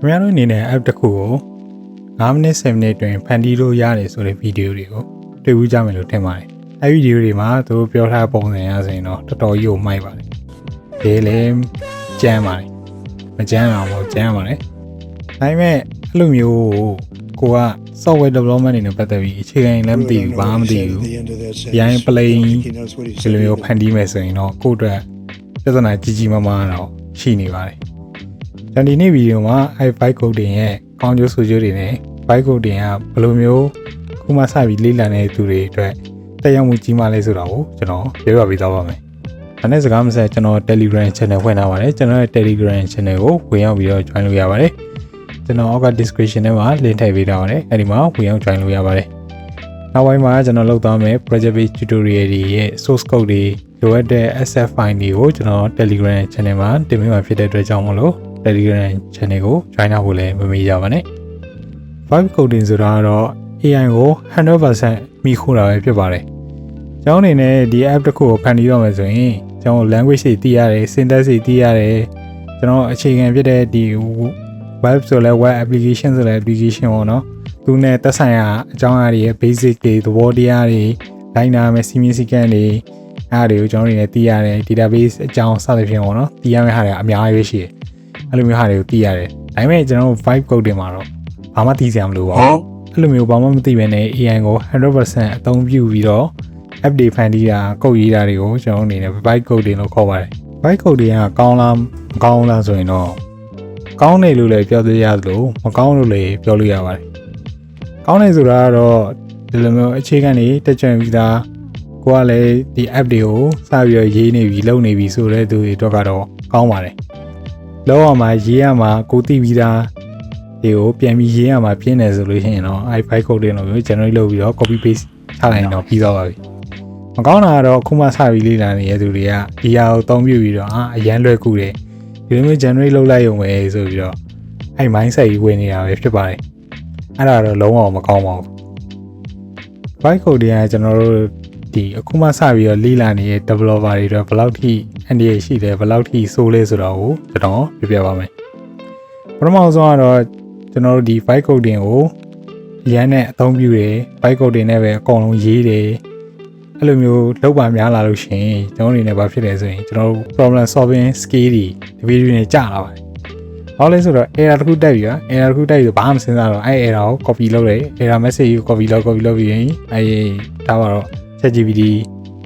ခင်ဗျားတို့အနေနဲ့ app တစ်ခုကို9မိနစ်10မိနစ်တွင်ဖန်တီးလို့ရတယ်ဆိုတဲ့ဗီဒီယိုတွေကိုတွေ့ဘူးကြမယ်လို့ထင်ပါတယ်။အဲဒီဗီဒီယိုတွေမှာသူတို့ပြောထားပုံစံရဆိုရင်တော့တော်တော်ကြီးကိုမိုက်ပါတယ်။ဒီလည်းကြမ်းပါတယ်။မကြမ်းအောင်ပေါ့ကြမ်းပါတယ်။ဒါပေမဲ့အဲ့လိုမျိုးကိုက software development တွေနဲ့ပတ်သက်ပြီးအခြေခံလည်းမသိဘူးဘာမှမသိဘူး။ရိုင်း plane ဒီလိုမျိုးဖန်တီးမယ်ဆိုရင်တော့ကိုယ့်အတွက်ပြဿနာကြီးကြီးမားမားတော့ရှိနေပါတယ်။ ကျွန်တော်ဒီနေ့ဗီဒီယိုမှာအဲ byte coding ရဲ့ကောင်းကျိုးဆိုးကျိုးတွေနဲ့ byte coding ကဘယ်လိုမျိုးခုမှစပြီးလေ့လာနေတဲ့သူတွေအတွက်တက်ရောက်မှုကြီးမားလဲဆိုတာကိုကျွန်တော်ပြောပြပေးသွားပါမယ်။ဒါနဲ့စကားမဆက်ကျွန်တော် Telegram channel ဖွင့်ထားပါတယ်။ကျွန်တော်ရဲ့ Telegram channel ကိုဝင်ရောက်ပြီးတော့ join လုပ်ရပါတယ်။ကျွန်တော်အောက်က description ထဲမှာ link ထည့်ပေးထားပါတယ်။အဲဒီမှာဝင်ရောက် join လုပ်ရပါတယ်။နောက်ပိုင်းမှာကျွန်တော်လုပ်သွားမယ် project based tutorial တွေရဲ့ source code တွေလိုအပ်တဲ့ SF file တွေကိုကျွန်တော် Telegram channel မှာတင်ပေးမှာဖြစ်တဲ့အတွက်ကြောင့်မလို့ Telegram channel ကို join လုပ်ဖို့လည်းမမေ့ကြပါနဲ့ vibe coding ဆိုတာကတော့ AI ကို100%မိခိုးတာပဲဖြစ်ပါတယ်။ကျောင်းအနေနဲ့ဒီ app တစ်ခုကိုဖန်တီးတော့မယ်ဆိုရင်ကျောင်း language တွေသိရတယ် syntax တွေသိရတယ်ကျွန်တော်အခြေခံဖြစ်တဲ့ဒီ web ဆိုလဲ web application ဆိုလဲ application ပေါ့နော်။သူနဲ့သက်ဆိုင်ရာအကြောင်းအရာတွေရဲ့ basic တွေသဘောတရားတွေလိုက်နာမယ်စီမင်းစည်းကမ်းတွေအားတွေကိုကျွန်တော်တို့နေသိရတယ် database အကြောင်းစသဖြင့်ပေါ့နော်သိရမယ့်ဟာတွေအများကြီးပဲရှိတယ် အဲ့လိုမျိုးဟာတွေကိုသိရတယ်ဒါပေမဲ့ကျွန်တော်တို့ vibe code တွေမှာတော့ဘာမှသိစရာမလိုပါဘူးအဲ့လိုမျိုးဘာမှမသိဘဲနဲ့ AI ကို100%အသုံးပြုပြီးတော့ app တွေဖန်တီးတာကုတ်ရေးတာတွေကိုကျွန်တော်တို့အနေနဲ့ vibe code တွေလို့ခေါ်ပါတယ် vibe code တွေကကောင်းလားမကောင်းလားဆိုရင်တော့ကောင်းတယ်လို့လည်းပြောသေးရသလိုမကောင်းလို့လည်းပြောလို့ရပါတယ်ကောင်းတယ်ဆိုတာကတော့ဒီလိုမျိုးအခြေခံတွေတက်ကြွပြီးသားကိုကလည်းဒီ app တွေကိုစပြီးတော့ရေးနေပြီလုပ်နေပြီဆိုတဲ့သူတွေတော့ကတော့ကောင်းပါတယ် လောက်အောင်မှာရေးရမှာကိုသိပြီးသားတွေကိုပြန်ပြီးရေးရမှာပြင်းတယ်ဆိုလို့ရှိရင်တော့ i5 code တွေလို့မျိုး generate လုပ်ပြီးတော့ copy paste ချလိုက်ရင်တော့ပြီးသွားပါပြီမကောင်းတာကတော့အခုမှစပြီးလေ့လာနေတဲ့သူတွေကဒီဟာကိုသုံးပြပြီးတော့အာအရန်လွယ်ကူတယ်ဒီလိုမျိုး generate လုပ်လိုက်ရုံပဲဆိုပြီးတော့အဲ့ mindset ကြီးဝင်နေတာပဲဖြစ်ပါတယ်အဲ့ဒါတော့လုံးဝမကောင်းပါဘူး byte code တွေကကျွန်တော်တို့ ဒီအခုမှစပြီးတော့လေ့လာနေတဲ့ developer တွေတော့ဘယ်လောက်ထိအန်ဒီရရှိတယ်ဘယ်လောက်ထိဆိုးလဲဆိုတော့ကိုကျွန်တော်ပြပြပါမယ်ပထမဆုံးကတော့ကျွန်တော်တို့ဒီ byte coding ကိုရန်နဲ့အသုံးပြုတယ် byte coding နဲ့ပဲအကုန်လုံးရေးတယ်အဲ့လိုမျိုးလောက်ပါများလာလို့ရှိရင်ကျွန်တော်အနေနဲ့ဘာဖြစ်လဲဆိုရင်ကျွန်တော်တို့ problem solving skill တွေဒီဗီဒီယိုနဲ့ကြာလာပါတယ်။ဘာလဲဆိုတော့ error တစ်ခုတက်ပြီอ่ะ error တစ်ခုတက်ပြီဆိုဘာမှမစဉ်းစားတော့အဲ့ error ကို copy လုပ်တယ် error message ကို copy လုပ် copy လုပ်ပြီးရင်အဲ့ဒါပါတော့ ChatGPT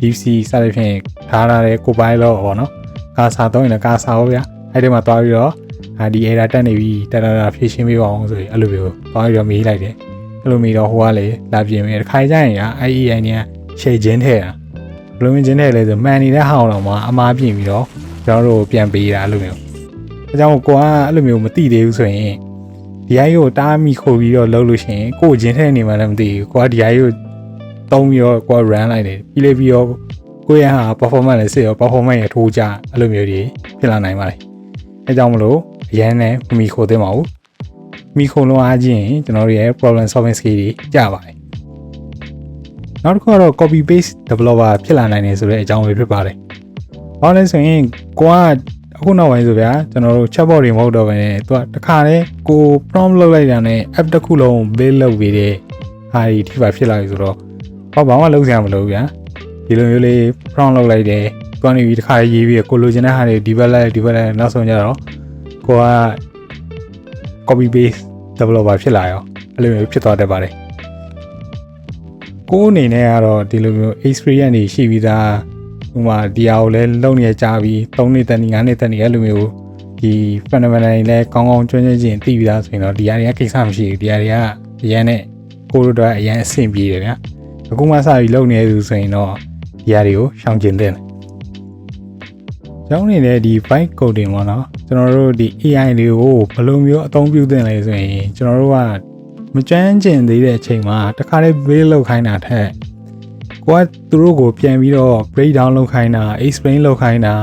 DeepSeek စသဖြင့်ခါရတဲ့ Copilot ပေါ့နော်။ကာစာသုံးရင်လည်းကာစာပေါ့ဗျာ။အဲ့ဒီမှာသွားပြီးတော့အာဒီ error တက်နေပြီတက်တာတာဖြည့်ရှင်းပေးပါအောင်ဆိုပြီးအဲ့လိုမျိုးသွားပြီးတော့မေးလိုက်တယ်။အဲ့လိုမေးတော့ဟိုကလေလာပြင်မယ်။တစ်ခါကျရင်က AI နဲ့ share ခြင်းထဲတာဘလိုဝင်ခြင်းထဲလဲဆိုမှန်နေတဲ့ဟောင်းတော့မှအမားပြင်ပြီးတော့ကျွန်တော်တို့ပြန်ပေးတာအဲ့လိုမျိုး။အကြောင်းကိုကအဲ့လိုမျိုးမသိသေးဘူးဆိုရင်ဒီ AI ကိုတားမိခိုးပြီးတော့လုပ်လို့ရှိရင်ကို့ခြင်းထဲနေမှလည်းမသိဘူး။ကိုကဒီ AI ကို တုံးပြီးတော့ကိုယ် run လိုက်တယ်ပြီးလေပြီးတော့ကိုယ့်ရဲ့ဟာ performance လည်းစစ်ရော performance ရထိုးကြအဲ့လိုမျိုးတွေဖြစ်လာနိုင်ပါတယ်အဲကြောင့်မလို့အရန်နဲ့မီခိုသင့်ပါဘူးမီခိုလုံးအားချင်းကျွန်တော်တို့ရဲ့ problem solving skill တွေကြပါတယ်နောက်တစ်ခုကတော့ copy paste developer ဖြစ်လာနိုင်တယ်ဆိုတဲ့အကြောင်းပဲဖြစ်ပါတယ်ဘာလဲဆိုရင်ကိုကအခုနောက်ပိုင်းဆိုဗျာကျွန်တော်တို့ chatbot တွေမဟုတ်တော့ဘဲနဲ့သူကတခါတည်းကို prompt လုပ်လိုက်တာနဲ့ app တစ်ခုလုံး build လုပ်ပြီးတဲ့ဟာဒီထိပါဖြစ်လာပြီဆိုတော့ ဟောဘာမှလုပ်စရာမလိုဘူးဗျာဒီလိုမျိုးလေး prompt လုပ်လိုက်တယ်ကိုကနေပြီးတခါရေးပြီးကိုလိုချင်တဲ့ဟာတွေ develop လိုက် develop လိုက်နောက်ဆုံးကြတော့ကိုက copy paste developer ဖြစ်လာရောအဲ့လိုမျိုးဖြစ်သွားတတ်ပါတယ်ကိုအနေနဲ့ကတော့ဒီလိုမျိုး experience တွေရှိပြီးသားဥမာဒီဟာကိုလည်းလုံနေကြပြီး3နှစ်တန်း5နှစ်တန်းအဲ့လိုမျိုးဒီ fundamental တွေလည်းကောင်းကောင်းကျွမ်းကျွမ်းကျင်သိပြီးသားဆိုရင်တော့ဒီဟာတွေကကိစ္စမရှိဘူးဒီဟာတွေကအရန်နဲ့ကိုတို့တော့အရန်အဆင်ပြေတယ်ဗျာ အခုမှစပြီးလုံနေသူဆိုရင်တော့ဒီဟာတွေကိုရှောင်ကျင်တဲ့ကျောင်းနေတဲ့ဒီ byte coding ပေါ့နော်ကျွန်တော်တို့ဒီ AI တွေကိုဘယ်လိုမျိုးအသုံးပြုသင့်လဲဆိုရင်ကျွန်တော်တို့ကမကြမ်းကျင်သေးတဲ့အချိန်မှာတခါလေး build လုပ်ခိုင်းတာထက်ကိုကသူတို့ကိုပြန်ပြီးတော့ break down လုပ်ခိုင်းတာ explain လုပ်ခိုင်းတာ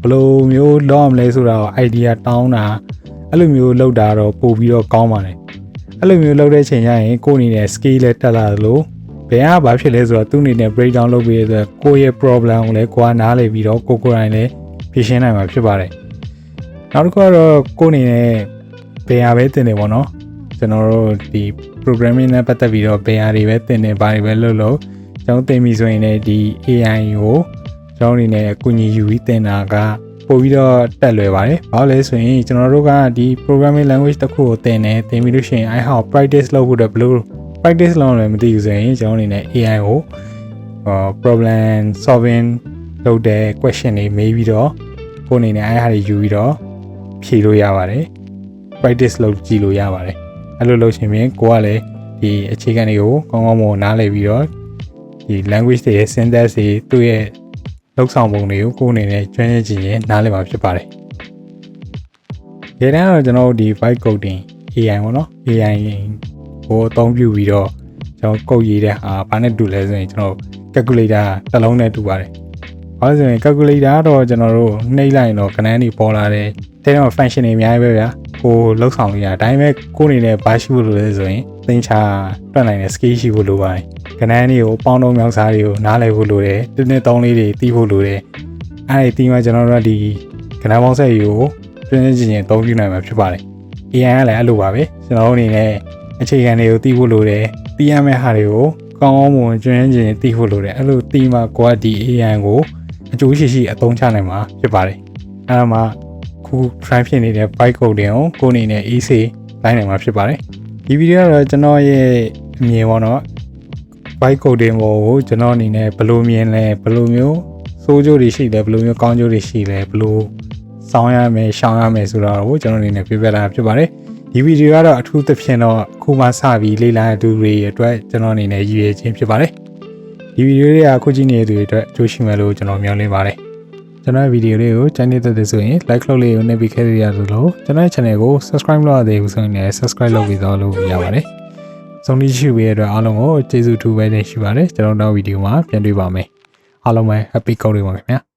ဘယ်လိုမျိုးလုပ်ရမလဲဆိုတာကို idea တောင်းတာအဲ့လိုမျိုးလုပ်တာတော့ပို့ပြီးတော့ကောင်းပါတယ်အဲ့လိုမျိုးလုပ်တဲ့အချိန်ကျရင်ကိုယ်အနေနဲ့ skill လည်းတက်လာလို့ ဘယ်ကဘာဖြစ်လဲဆိုတော့သူ့အနေနဲ့ break down လုပ်ပြီးဆိုတော့ကိုယ့်ရဲ့ problem ကိုလည်းကိုကနားလည်ပြီးတော့ကိုကိုယ်တိုင်လည်းဖြေရှင်းနိုင်မှာဖြစ်ပါတယ်နောက်တစ်ခုကတော့ကိုယ်အနေနဲ့ဘယ်ဟာပဲတင်နေပေါ့နော်ကျွန်တော်တို့ဒီ programming နဲ့ပတ်သက်ပြီးတော့ဘယ်ဟာတွေပဲတင်နေဘာတွေပဲလုပ်လို့ကျွန်တော်တင်ပြီဆိုရင်လည်းဒီ AI ကိုကျွန်တော်အနေနဲ့အကူအညီယူပြီးတင်တာကပို့ပြီးတော့တက်လွယ်ပါတယ်။ဘာလို့လဲဆိုရင်ကျွန်တော်တို့ကဒီ programming language တစ်ခုကိုသင်တယ်သင်ပြီးလို့ရှိရင် I have practice လုပ်ဖို့အတွက်ဘယ်လို practice လုပ်ရလဲမသိဘူးဆိုရင်ကျွန်တော်အနေနဲ့ AI ကိုဟော problem solving လုပ်တဲ့ question တွေမေးပြီးတော့ကိုယ်အနေနဲ့အဲ့ဟာတွေယူပြီးတော့ဖြေလို့ရပါတယ် practice လုပ်ကြည့်လို့ရပါတယ်အဲ့လိုလုပ်ရှင်ဖြင့်ကိုကလည်းဒီအခြေခံတွေကိုကောင်းကောင်းမွန်နားလည်ပြီးတော့ဒီ language တွေရဲ့ syntax တွေသူ့ရဲ့လောက်ဆောင်ပုံတွေကိုကိုယ်အနေနဲ့ကျွမ်းကျင်ကြည့်ရင်နားလည်မှာဖြစ်ပါတယ်။ဒီတိုင်းတော့ကျွန်တော်တို့ဒီ vibe coding AI ပေါ့နော် AI ကိုအသုံးပြုပြီးတော့ကျွန်တော်ကုတ်ရေးတဲ့ဟာဘာနဲ့တူလဲဆိုရင်ကျွန်တော် calculator တစ်လုံးနဲ့တူပါတယ်။ဘာလို့ဆိုရင် calculator ကတော့ကျွန်တော်တို့နှိပ်လိုက်ရင်တော့ကဏ္ဍတွေပေါ်လာတယ်။တဲ့တော့ function တွေအများကြီးပဲဗျာ။ကိုလောက်ဆောင်လို့ရဒါပေမဲ့ကိုယ်အနေနဲ့ဘာရှိဖို့လိုလဲဆိုရင်သင်ချာတွက်နိုင်တဲ့ skill ရှိဖို့လိုပါတယ်။ကဏ္ဍတွေကိုပေါင်းတုံးမြောက်စားတွေကိုနားလည်ဖို့လိုတယ်။တင်းတင်းတောင်းလေးတွေတီးဖို့လိုတယ်။အဲ့ဒီတီးမှကျွန်တော်တို့ကဒီကဏ္ဍပေါင်းဆက်ယူကိုပြင်းပြင်းကျင်ကျင်အသုံးပြုနိုင်မှာဖြစ်ပါတယ်။ AI ကလည်းအဲ့လိုပါပဲ။ကျွန်တော်တို့အနေနဲ့ အခြေခံတွေကိုတီးဖို့လိုတယ်။တီးရမယ့်ဟာတွေကိုကောင်းကောင်းမွန်ကျွမ်းကျင်တီးဖို့လိုတယ်။အဲ့လိုတီးမှကိုကဒီ AI ကိုအကျိုးရှိရှိအသုံးချနိုင်မှာဖြစ်ပါတယ်။အဲ့ဒါမှခု try ဖြစ်နေတဲ့ byte code တွေကိုကိုယ်အနေနဲ့ EC လိုက်နိုင်မှာဖြစ်ပါတယ်။ဒီဗီဒီယိုကတော့ကျွန်တော်ရဲ့အမြင်ပေါ့နော်။ byte code တွေပေါ်ကိုကျွန်တော်အနေနဲ့ဘယ်လိုမြင်လဲဘယ်လိုမျိုးစိုးကျိုးတွေရှိလဲဘယ်လိုမျိုးကောင်းကျိုးတွေရှိလဲဘယ်လိုစောင်းရမယ်ရှောင်ရမယ်ဆိုတော့ကိုကျွန်တော်အနေနဲ့ပြပြလာဖြစ်ပါတယ်။ ဒီဗီဒီယိုကတော့အထူးသဖြင့်တော့ခုမှစပြီးလေ့လာတဲ့သူတွေအတွက်ကျွန်တော်အနေနဲ့ရည်ရွယ်ခြင်းဖြစ်ပါတယ်။ဒီဗီဒီယိုတွေကအခုကြည့်နေတဲ့သူတွေအတွက်အကျိုးရှိမယ်လို့ကျွန်တော်မျှော်လင့်ပါတယ်။ကျွန်တော်ဗီဒီယိုလေးကိုကြိုက်နေတဲ့သူဆိုရင် like လုပ်လေးကိုနှိပ်ပြီးခဲ့ရသလိုကျွန်တော် channel ကို subscribe လုပ်ရသေးဘူးဆိုရင်လည်း subscribe လုပ်ပြီးတော့လို့ရပါတယ်။ဆုံးဖြတ်ရှိပေးရတဲ့အတွက်အားလုံးကိုကျေးဇူးထူးပဲတင်ရှိပါတယ်။ကျွန်တော်နောက်ဗီဒီယိုမှာပြန်တွေ့ပါမယ်။အားလုံးပဲ happy ကောင်းတွေပါခင်ဗျာ။